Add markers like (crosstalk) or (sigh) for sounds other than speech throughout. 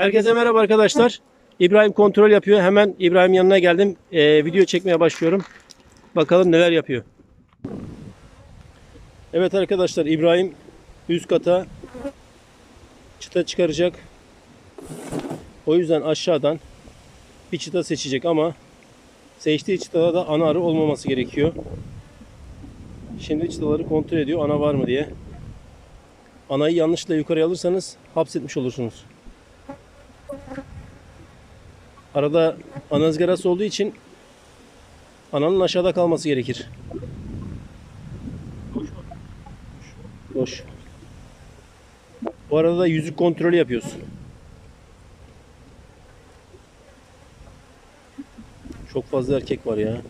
Herkese merhaba arkadaşlar. İbrahim kontrol yapıyor. Hemen İbrahim yanına geldim. Ee, video çekmeye başlıyorum. Bakalım neler yapıyor. Evet arkadaşlar İbrahim üst kata çıta çıkaracak. O yüzden aşağıdan bir çıta seçecek ama seçtiği çıtada da ana arı olmaması gerekiyor. Şimdi çıtaları kontrol ediyor ana var mı diye. Anayı yanlışla yukarıya alırsanız hapsetmiş olursunuz. Arada ana ızgarası olduğu için ananın aşağıda kalması gerekir. Boş. Bu arada da yüzük kontrolü yapıyoruz. Çok fazla erkek var ya.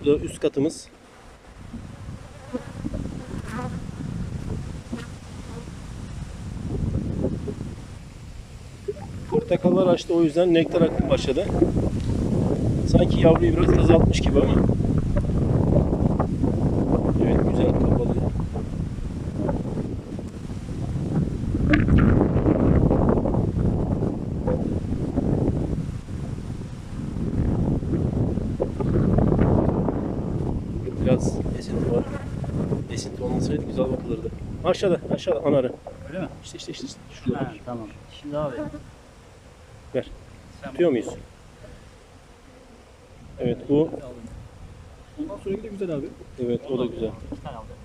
Bu da üst katımız. Portakallar açtı o yüzden nektar akmaya başladı. Sanki yavruyu biraz azaltmış gibi ama. Evet güzel kapalı. Biraz esinti var. Esinti olmasaydı güzel bakılırdı. Aşağıda, aşağıda anarı. Öyle mi? İşte işte işte. Şurada. Ha, tamam. Şimdi abi. Tutuyor muyuz? Evet bu. Ondan sonra de güzel abi. Evet o da güzel. İki tane aldım.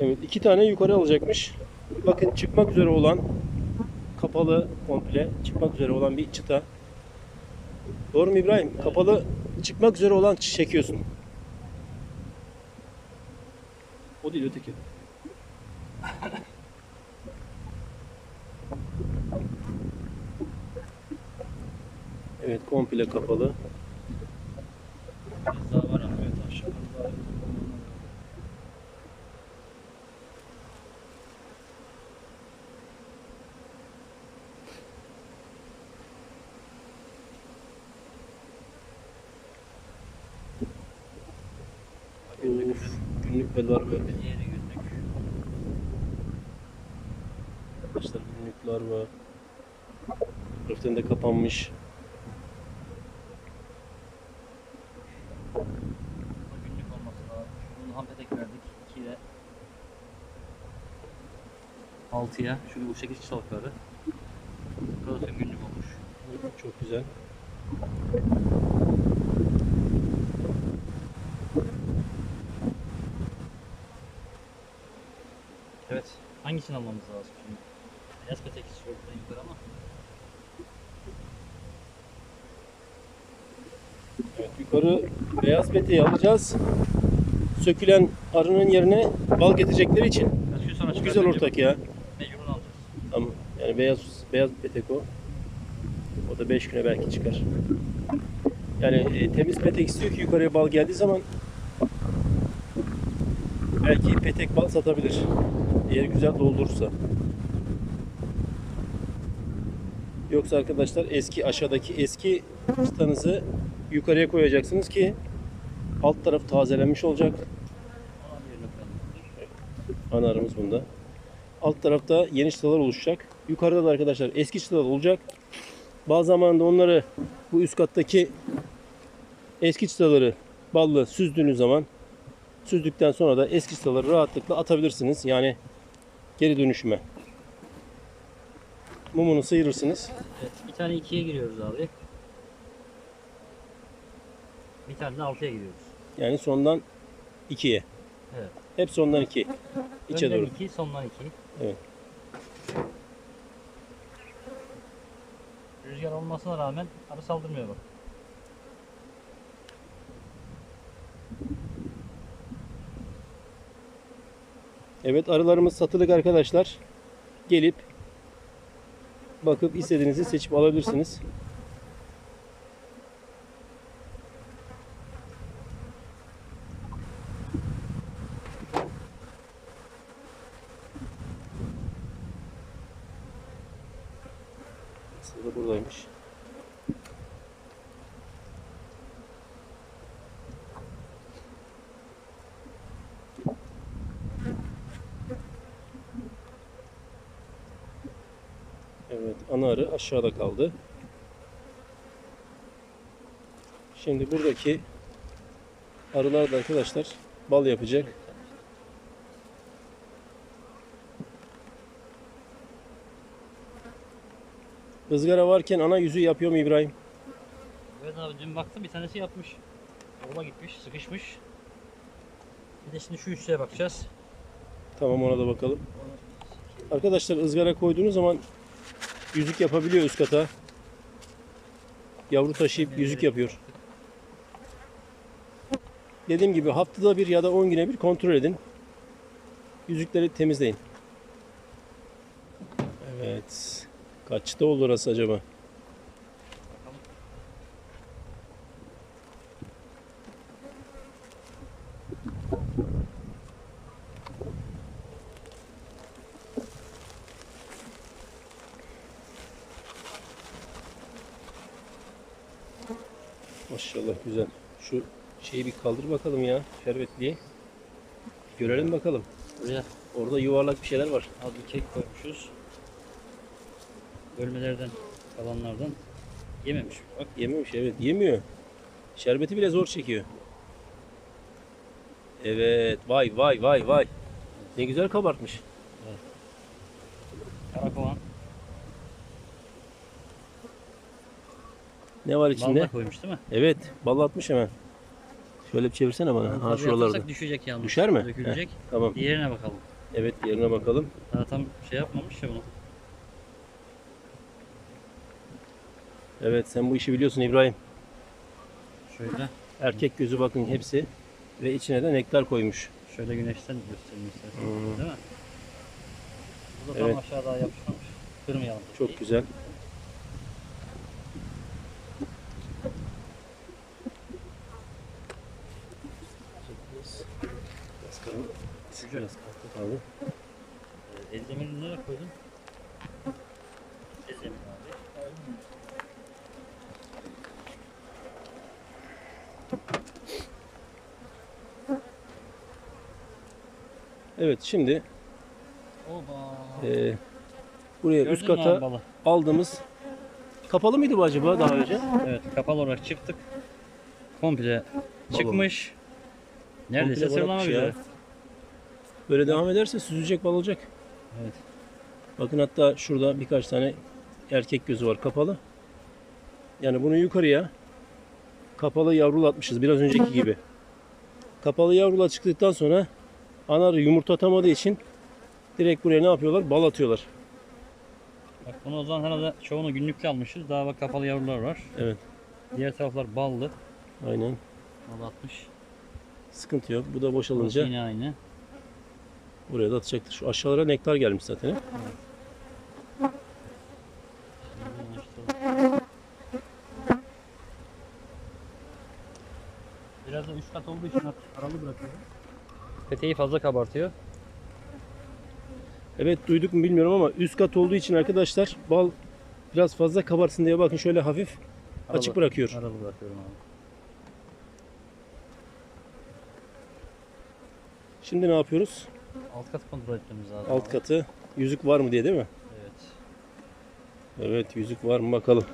Evet iki tane yukarı alacakmış. Bakın çıkmak üzere olan kapalı komple çıkmak üzere olan bir çıta. Doğru mu İbrahim? Kapalı çıkmak üzere olan çekiyorsun. O değil öteki. (laughs) Evet komple kapalı. Biraz daha var ama evet aşağıda var. Uf, günlük belar böyle. Diğeri günlük. Arkadaşlar günlükler var. Rıften de kapanmış. Bu günlük olması lazım. Bunu hampetek verdik. 2 ile 6'ya. Şu bu şekil çalıkları. Burası günlük olmuş. Çok güzel. Evet. Hangisini almamız lazım şimdi? Beyaz petek istiyorum ben yukarı ama. Evet, yukarı beyaz peteği alacağız. Sökülen arının yerine bal getirecekleri için. Güzel ortak ya. Yani beyaz beyaz petek o. O da 5 güne belki çıkar. Yani e, temiz petek istiyor ki yukarıya bal geldiği zaman belki petek bal satabilir. Eğer güzel doldurursa. Yoksa arkadaşlar eski aşağıdaki eski çıtanızı yukarıya koyacaksınız ki alt taraf tazelenmiş olacak. Ona bir yerine koyalım. Ana arımız bunda. Alt tarafta yeni çıtalar oluşacak. Yukarıda da arkadaşlar eski çıtalar olacak. Bazı zamanda onları bu üst kattaki eski çıtaları balla süzdüğünüz zaman süzdükten sonra da eski çıtaları rahatlıkla atabilirsiniz. Yani geri dönüşüme. Mumunu sıyırırsınız. Evet, bir tane ikiye giriyoruz abi. Bir tane de altıya giriyoruz. Yani sondan ikiye. Evet. Hep sondan iki. İçe Önden doğru. iki, sondan iki. Evet. Rüzgar olmasına rağmen arı saldırmıyor bak. Evet arılarımız satılık arkadaşlar. Gelip bakıp istediğinizi seçip alabilirsiniz. Aslında buradaymış. ana arı aşağıda kaldı. Şimdi buradaki arılar da arkadaşlar bal yapacak. Izgara varken ana yüzü yapıyor mu İbrahim? Evet abi dün baktım bir tanesi yapmış. Yola gitmiş, sıkışmış. Bir de şimdi şu üçlüye bakacağız. Tamam ona da bakalım. Arkadaşlar ızgara koyduğunuz zaman yüzük yapabiliyor üst kata. Yavru taşıyıp yüzük yapıyor. Dediğim gibi haftada bir ya da 10 güne bir kontrol edin. Yüzükleri temizleyin. Evet. Kaçta olur orası acaba? Maşallah güzel. Şu şeyi bir kaldır bakalım ya. Şerbetliği. Görelim bakalım. Buraya Orada yuvarlak bir şeyler var. az bir kek koymuşuz. Bölmelerden, kalanlardan yememiş. Bak Yememiş evet. Yemiyor. Şerbeti bile zor çekiyor. Evet. Vay vay vay vay. Ne güzel kabartmış. karakovan. Ne var içinde? da koymuş değil mi? Evet. Bal atmış hemen. Şöyle bir çevirsene bana. Ha Fazla şuralarda. düşecek yalnız. Düşer mi? Dökülecek. Tamam. Diğerine bakalım. Evet yerine bakalım. Daha tam şey yapmamış ya bunu. Evet sen bu işi biliyorsun İbrahim. Şöyle, Erkek gözü bakın hepsi. Ve içine de nektar koymuş. şöyle güneşten göstereyim istersen. Hmm. Değil mi? Bu da tam Evet. aşağıda yapışmamış. Kırmayalım. Çok güzel. Biraz kalktı kaldı. Ee, nereye koydun? Eldiven abi. Evet şimdi Oba. e, buraya Gördün üst mü kata abi balı? aldığımız kapalı mıydı bu acaba daha önce? Evet kapalı olarak çıktık. Komple çıkmış. Neredeyse Komple sıralama bırakmış ya. üzere. Böyle devam ederse süzülecek bal olacak. Evet. Bakın hatta şurada birkaç tane erkek gözü var kapalı. Yani bunu yukarıya kapalı yavrulatmışız biraz önceki gibi. Kapalı yavrula çıktıktan sonra ana arı yumurta atamadığı için direkt buraya ne yapıyorlar? Bal atıyorlar. Bak bunu o zaman herhalde çoğunu günlükte almışız. Daha bak kapalı yavrular var. Evet. Diğer taraflar ballı. Aynen. Bal atmış. Sıkıntı yok. Bu da Burası boşalınca yine aynı. Buraya da atacaktır. Şu aşağılara nektar gelmiş zaten. he. Biraz da üst kat olduğu için aralı bırakıyorum. Peteği fazla kabartıyor. Evet duyduk mu bilmiyorum ama üst kat olduğu için arkadaşlar bal biraz fazla kabarsın diye bakın şöyle hafif açık Aralı- bırakıyor. Aralı bırakıyorum abi. Şimdi ne yapıyoruz? Alt kat kontrol etmemiz lazım. Alt katı yüzük var mı diye değil mi? Evet. Evet yüzük var mı bakalım.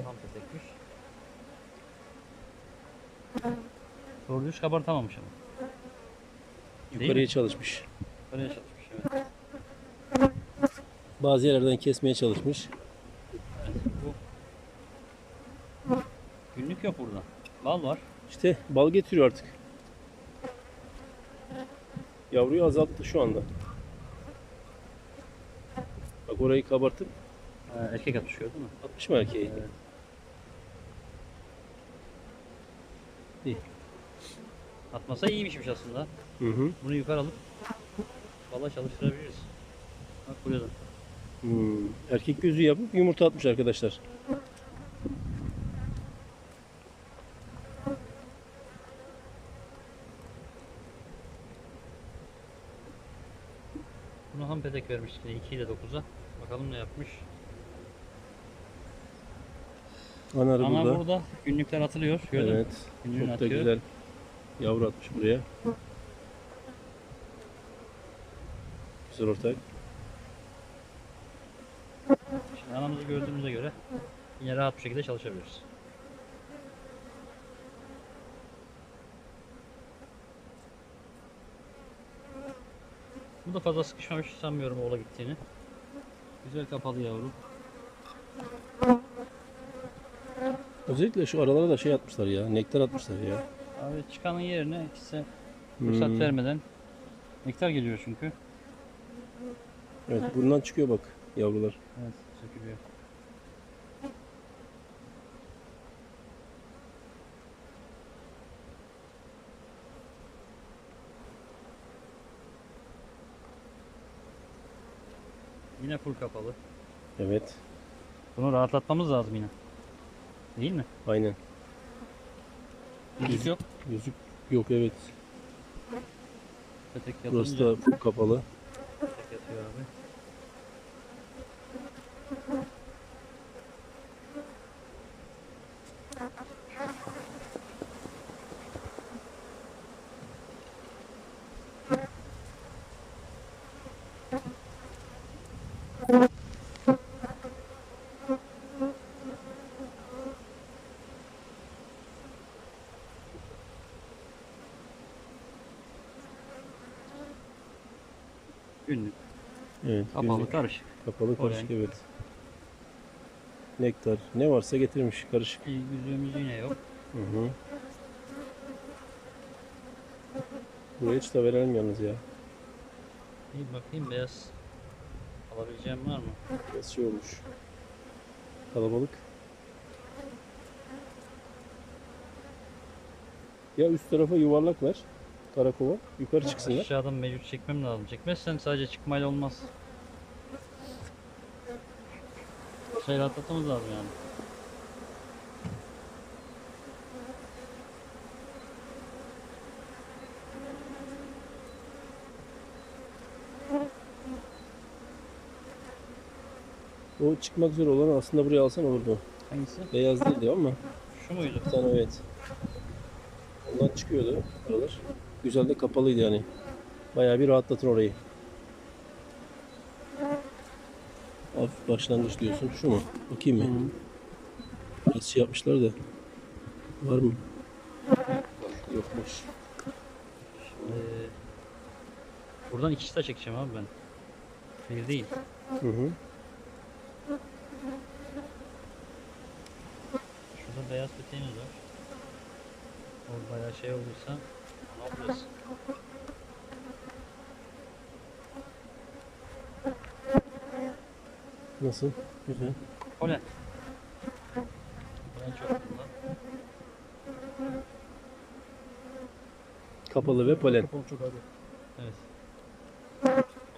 Ham petekmiş. Doğru düz kabartamamış ama. Değil Yukarıya mi? çalışmış. Öyle çalışmış evet. Bazı yerlerden kesmeye çalışmış. Bu günlük yok burada. Bal var. İşte bal getiriyor artık. Yavruyu azalttı şu anda. Bak orayı kabartıp Ha, erkek atmış gördün mü? atmış mı erkeği? Evet. İyi. Atmasa iyiymişmiş aslında. Hı hı. Bunu yukarı alıp bala çalıştırabiliriz. Bak buraya da. Hmm, Erkek gözü yapıp yumurta atmış arkadaşlar. Bunu ham pedek vermiştik 2 ile 9'a. Bakalım ne yapmış. Anarı Ana burada. burada. Günlükler atılıyor. Gördün? Evet. Günlüğünü Çok da atıyor. güzel yavru atmış buraya. Güzel ortak. Şimdi anamızı gördüğümüze göre yine rahat bir şekilde çalışabiliriz. Bu da fazla sıkışmamış sanmıyorum oğla gittiğini. Güzel kapalı yavru. Özellikle şu aralara da şey atmışlar ya. Nektar atmışlar ya. Abi çıkanın yerine ikisi fırsat Hmm. vermeden nektar geliyor çünkü. Evet bundan çıkıyor bak yavrular. Evet sökülüyor. Yine full kapalı. Evet. Bunu rahatlatmamız lazım yine. Değil mi? Aynen. Yüzük yok. Yüzük yok evet. Petek Burası da kapalı. petek yatıyor abi. Günlük. Evet. Kapalı yüzük karışık. Kapalı karışık evet. Nektar. Ne varsa getirmiş karışık. Yüzüğümüz yine yok. Hı hı. Buraya çıta verelim yalnız ya. Bir bakayım beyaz alabileceğim var mı? Biraz şey olmuş. Kalabalık. Ya üst tarafa yuvarlak ver. Karakova. Yukarı çıksınlar. Aşağıdan mevcut çekmem lazım. Çekmezsen sadece çıkmayla olmaz. Şey rahatlatmamız lazım yani. O çıkmak üzere olan aslında buraya alsan olurdu. Hangisi? Beyaz değildi ama Şu muydu? tane evet. Ondan çıkıyordu aralar. Güzel de kapalıydı yani. Bayağı bir rahatlatır orayı. Hafif başlangıç diyorsun. Şu mu? Bakayım mı? Şey yapmışlar da. Var mı? Yokmuş. Ee, buradan iki çıta çekeceğim abi ben. Bir değil. Hı hı. Şurada beyaz peteğimiz var. O bayağı şey olduysa ne yapacağız? Nasıl? Güzel. Polen. Polen çok. Kapalı ve polen. Kapalı çok abi. Evet.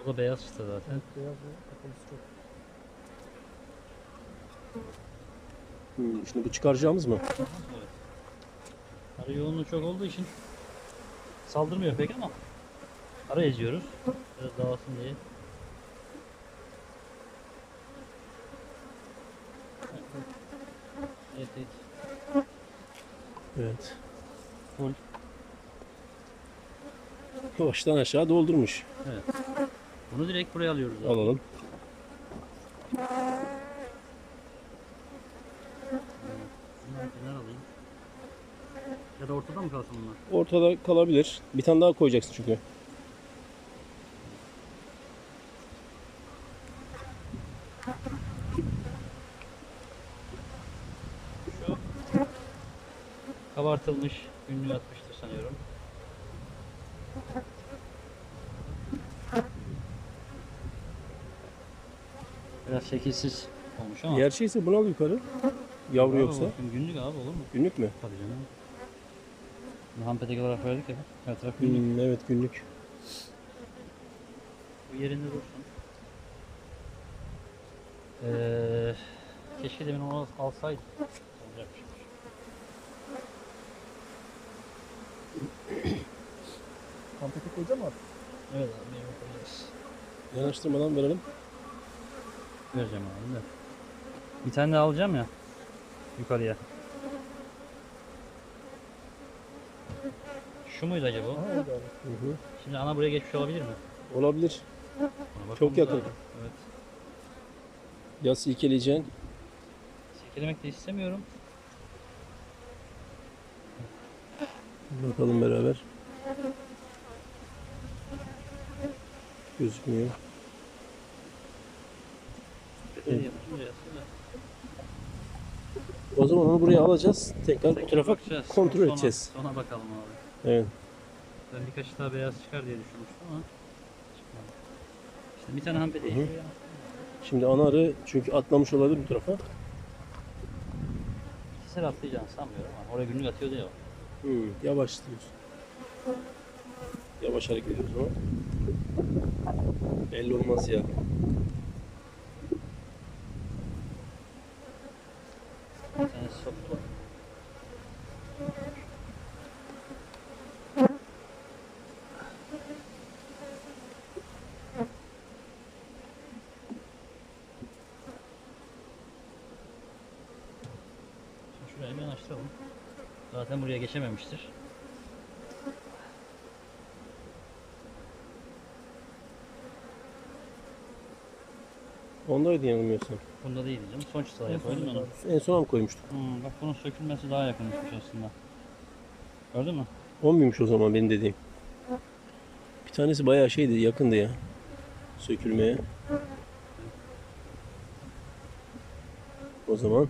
O da beyaz çıta zaten. Beyaz ve kapalısı çok. Hmm, şimdi bu çıkaracağımız mı? Evet. Arı yoğunluğu çok olduğu için saldırmıyor pek ama ara eziyoruz. Biraz dağılsın diye. Evet, evet. Evet. Full. Baştan aşağı doldurmuş. Evet. Bunu direkt buraya alıyoruz abi. Alalım. Bunları kenar alayım. Ya da ortada mı kalsın bunlar? Ortada kalabilir. Bir tane daha koyacaksın çünkü. Kabartılmış ünlü atmıştır sanıyorum. Biraz şekilsiz olmuş ama. Diğer şeyse bunu al yukarı. Yavru yoksa. Günlük abi olur mu? Günlük mü? Tabii canım. Bunu Hampetek olarak verdik ya. Her taraf günlük. Hmm, evet günlük. Bu yerinde dursun. Ee, keşke demin onu alsaydım. Olacak bir şey. Kampete koyacağım mı abi? Evet abi meyve koyacağız. Yanaştırmadan verelim. Vereceğim abi de. Bir tane daha alacağım ya. Yukarıya. Şu muydu acaba? o? Hı hı. Şimdi ana buraya geçmiş olabilir mi? Olabilir. Ona Çok yakın. lazım. Evet. Ya silkeleyeceksin. Silkelemek de istemiyorum. Bakalım beraber. Gözükmüyor. Böyle O zaman onu buraya alacağız. Tekrar bu tarafa bakacağız. kontrol Sonra- edeceğiz. Sonra bakalım abi. Evet. Ben birkaç daha beyaz çıkar diye düşünmüştüm ama çıkmadı. İşte bir tane hampete Hı hı. şuraya. Şimdi ana arı çünkü atlamış olabilir bu tarafa. İki sefer atlayacağını sanmıyorum ama oraya günlük atıyordu ya. o. Hmm, yavaş diyorsun. Yavaş hareket ediyoruz ama. Belli olmaz ya. Bir tane soktu. Şimdi şuraya bir yanaştıralım. Zaten buraya geçememiştir. Ondaydı yanılmıyorsam. Bunda değildi canım. Son çıtaya koydum onu. En sona mı koymuştuk? Hmm, bak bunun sökülmesi daha yakınmış aslında. Gördün mü? 10 muymuş o zaman benim dediğim. Bir tanesi bayağı şeydi yakındı ya. Sökülmeye. O zaman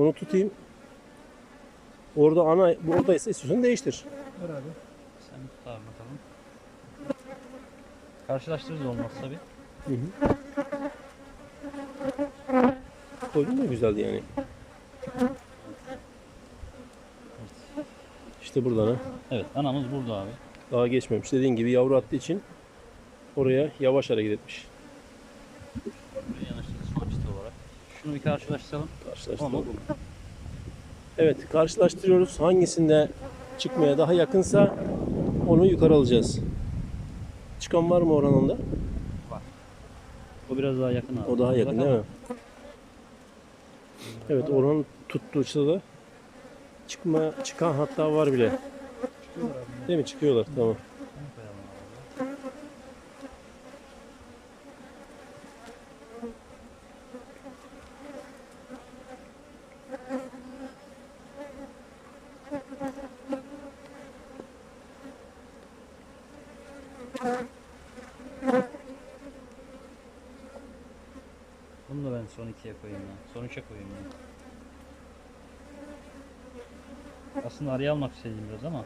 onu tutayım. Orada ana bu oradaysa istiyorsan değiştir. Ver abi. Sen tut abi bakalım. Karşılaştırırız olmaz tabi. Hı hı. Koydun da güzeldi yani. İşte buradan ha. Evet anamız burada abi. Daha geçmemiş. Dediğin gibi yavru attığı için oraya yavaş hareket etmiş. Şunu bir karşılaştıralım. Karşılaştıralım. Evet karşılaştırıyoruz. Hangisinde çıkmaya daha yakınsa onu yukarı alacağız. Çıkan var mı oranında? O biraz daha yakın abi. O daha yakın değil mi? Evet Orhan tuttu çıtada. Çıkma, çıkan hatta var bile. Değil mi? Çıkıyorlar. Tamam. Şunu koyalım abi. Bunu da ben son ikiye koyayım ya. Son üçe koyayım ya. Aslında araya almak istedim biraz ama.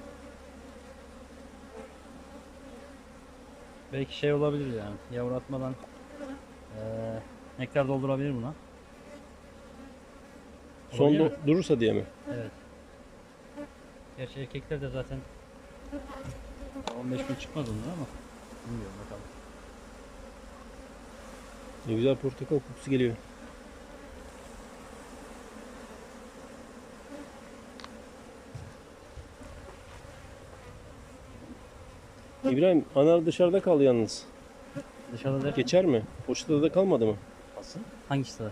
Belki şey olabilir yani. Yavru atmadan eee nektar doldurabilir buna. Son do- durursa diye mi? Evet. Gerçi erkekler de zaten 15 gün çıkmaz onlar ama bilmiyorum bakalım. Ne güzel portakal kokusu geliyor. İbrahim anar dışarıda kaldı yalnız. Dışarıda derken Geçer mi? O çıtada da kalmadı mı? basın. Hangi çıtada?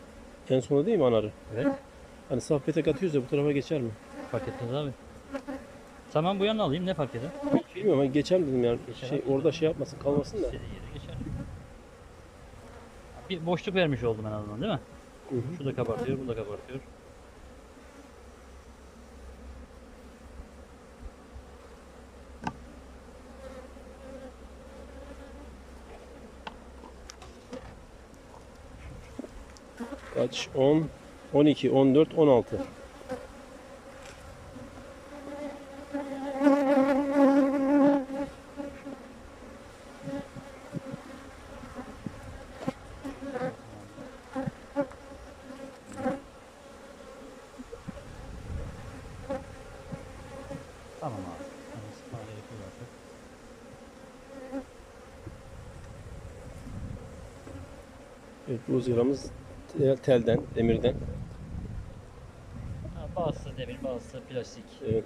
En sonunda değil mi anarı? Evet. Hani saf petek atıyoruz ya bu tarafa geçer mi? Fark etmez abi. Tamam bu yana alayım ne fark eder? Bilmiyorum hani geçer mi dedim yani. Geçer Şey, abi. orada şey yapmasın kalmasın da. İstediği yere geçer. Bir boşluk vermiş oldum en azından değil mi? Hı hı. Şu da kabartıyor, bu da kabartıyor. kaç? 10, 12, 14, 16. Tamam abi. Tamam, Evet bu ziramız telden, demirden. Ha, bazısı demir, bazısı plastik. Evet.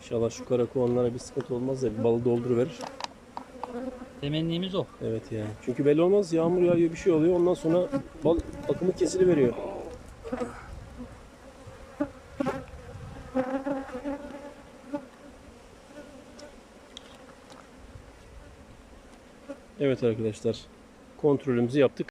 İnşallah şu karakovanlara bir sıkıntı olmaz da bir balı dolduruverir. Temennimiz o. Evet ya. Çünkü belli olmaz. Yağmur yağıyor bir şey oluyor. Ondan sonra bal akımı kesiliveriyor. Evet arkadaşlar. Kontrolümüzü yaptık.